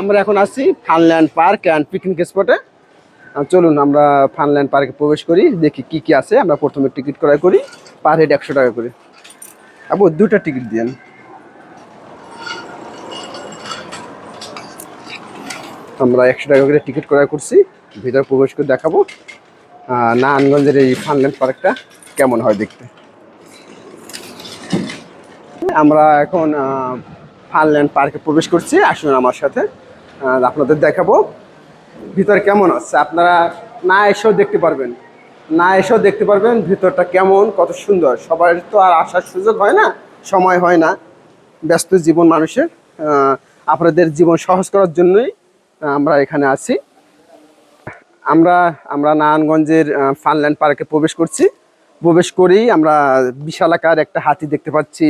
আমরা এখন আছি ফানল্যান্ড পার্ক অ্যান্ড পিকনিক স্পটে চলুন আমরা ফানল্যান্ড পার্কে প্রবেশ করি, দেখি কি কি আছে। আমরা প্রথমে টিকিট ক্রয় করি পার হেড একশো টাকা করে। আবু দুটা টিকিট দিয়েন আমরা একশো টাকা করে টিকিট ক্রয় করছি, ভিতরে প্রবেশ করে দেখাবো। নারায়ণগঞ্জের এই ফানল্যান্ড পার্কটা কেমন হয় দেখতে। আমরা এখন ফানল্যান্ড পার্কে প্রবেশ করছি, আসুন আমার সাথে। আপনাদের দেখাবো, ভিতর কেমন আছে? আপনারা না এসেও দেখতে পারবেন। না এসেও দেখতে পারবেন ভিতরটা কেমন, কত সুন্দর। সবার তো আর আসার সুযোগ হয় না, সময় হয় না। ব্যস্ত জীবন মানুষের। আপনাদের জীবন সহজ করার জন্যই আমরা এখানে আছি। আমরা আমরা নারায়ণগঞ্জের ফানল্যান্ড পার্কে প্রবেশ করছি। প্রবেশ করেই আমরা বিশালাকার একটা হাতি দেখতে পাচ্ছি,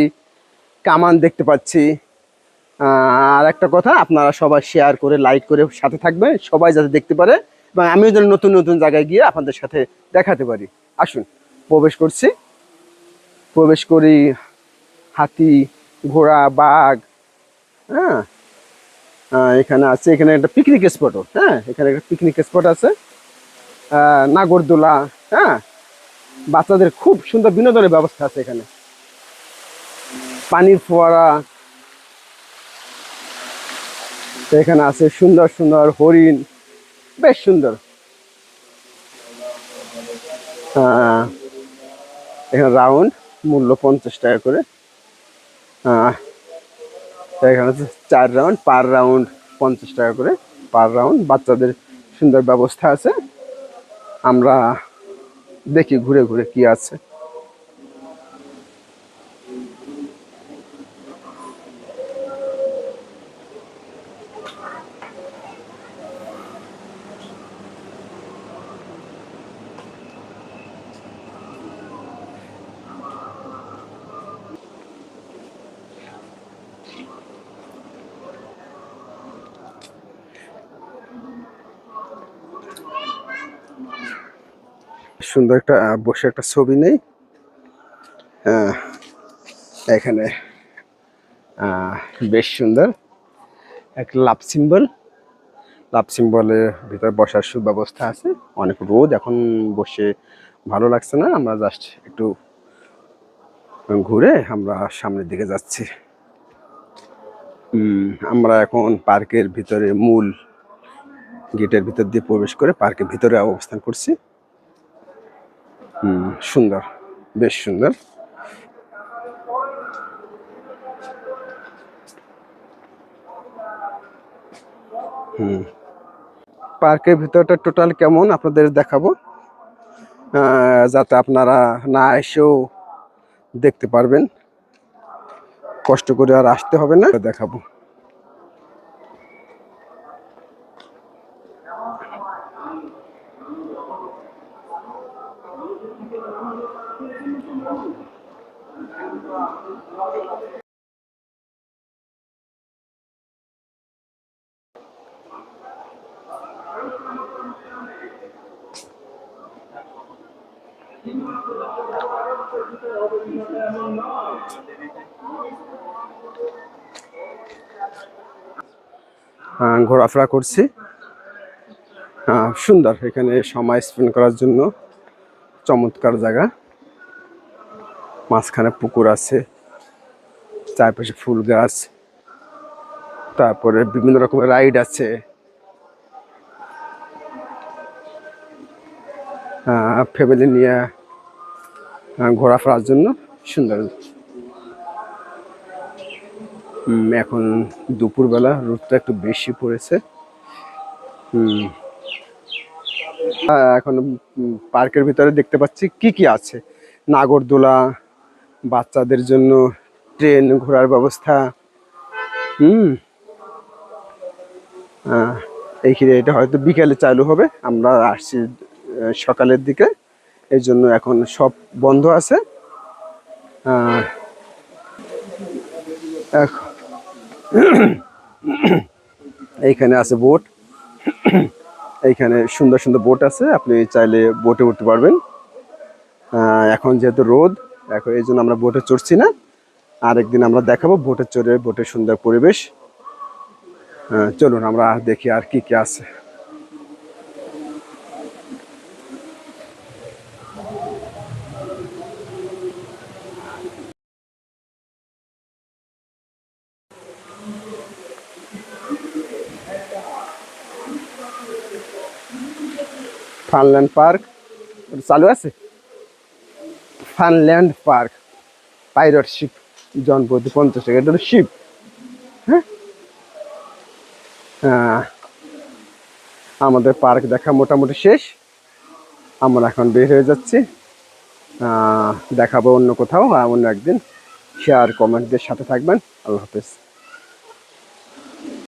কামান দেখতে পাচ্ছি। আর একটা কথা, আপনারা সবাই শেয়ার করে লাইক করে সাথে থাকবেন, সবাই যাতে দেখতে পারে, এবং আমিও যেন নতুন নতুন জায়গায় গিয়ে আপনাদের সাথে দেখাতে পারি। আসুন, প্রবেশ করছি। প্রবেশ করি, হাতি, ঘোড়া, বাঘ হ্যাঁ? এখানে আছে, এখানে একটা পিকনিক স্পটও হ্যাঁ? এখানে একটা পিকনিক স্পট আছে। নাগরদোলা হ্যাঁ? বাচ্চাদের খুব সুন্দর বিনোদনের ব্যবস্থা আছে এখানে। পানির ফোয়ারা এখানে আছে সুন্দর সুন্দর হরিণ। বেশ সুন্দর। এখানে রাউন্ড, মূল্য পঞ্চাশ টাকা করে। এখানে চার রাউন্ড, পার রাউন্ড পঞ্চাশ টাকা করে, পার রাউন্ড। বাচ্চাদের সুন্দর ব্যবস্থা আছে। আমরা দেখি ঘুরে ঘুরে কি আছে। সুন্দর একটা বসে একটা ছবি নেই। এখানে বেশ সুন্দর একটা লাভ সিম্বল। লাভ সিম্বলের ভিতরে বসার সুব্যবস্থা আছে। অনেক রোদ, এখন বসে ভালো লাগছে না। আমরা জাস্ট একটু ঘুরে আমরা সামনের দিকে যাচ্ছি। আমরা এখন পার্কের ভিতরে মূল গেটের ভিতর দিয়ে প্রবেশ করে পার্কের ভিতরে অবস্থান করছি। হুম, সুন্দর, বেশ সুন্দর। হুম, পার্কের ভিতরটা টোটাল কেমন আপনাদের দেখাবো? যাতে আপনারা না এসেও দেখতে পারবেন। কষ্ট করে আর আসতে হবে না, দেখাবো। ঘোরাফেরা করছি। সুন্দর এখানে সময় স্পেন্ড করার জন্য চমৎকার জায়গা। মাঝখানে পুকুর আছে, চারপাশে ফুল গাছ, তারপরে বিভিন্ন রকমের রাইড আছে। ফ্যামিলি নিয়ে ঘোরাফেরার জন্য সুন্দর। এখন দুপুরবেলা রোদটা একটু বেশি পড়েছে। এখন পার্কের ভিতরে দেখতে পাচ্ছি কি কি আছে। নাগরদোলা বাচ্চাদের জন্য ট্রেন ঘোরার ব্যবস্থা। হুম। এইখানে এটা হয়তো বিকেলে চালু হবে। আমরা আসছি সকালের দিকে। এই জন্য এখন সব বন্ধ আছে। এইখানে আছে বোট। এইখানে সুন্দর সুন্দর বোট আছে। আপনি চাইলে বোটে উঠতে পারবেন। এখন যেহেতু রোদ এখন এই জন্য আমরা বোটে চড়ছি না। আরেকদিন আমরা দেখাবো বোটে চড়ে বোটের সুন্দর পরিবেশ। আহ, চলুন আমরা দেখি আর কি কি আছে। ফানল্যান্ড পার্ক চালু আছে? ফানল্যান্ড পার্ক পাইরট শিপ জন প্রতি পঞ্চাশ টাকা। এটা শিপ। হ্যাঁ? আমাদের পার্ক দেখা মোটামুটি শেষ। আমরা এখন বের হয়ে যাচ্ছি। দেখাবো অন্য কোথাও আর অন্য একদিন। শেয়ার কমেন্টদের সাথে থাকবেন। আল্লাহ হাফেজ।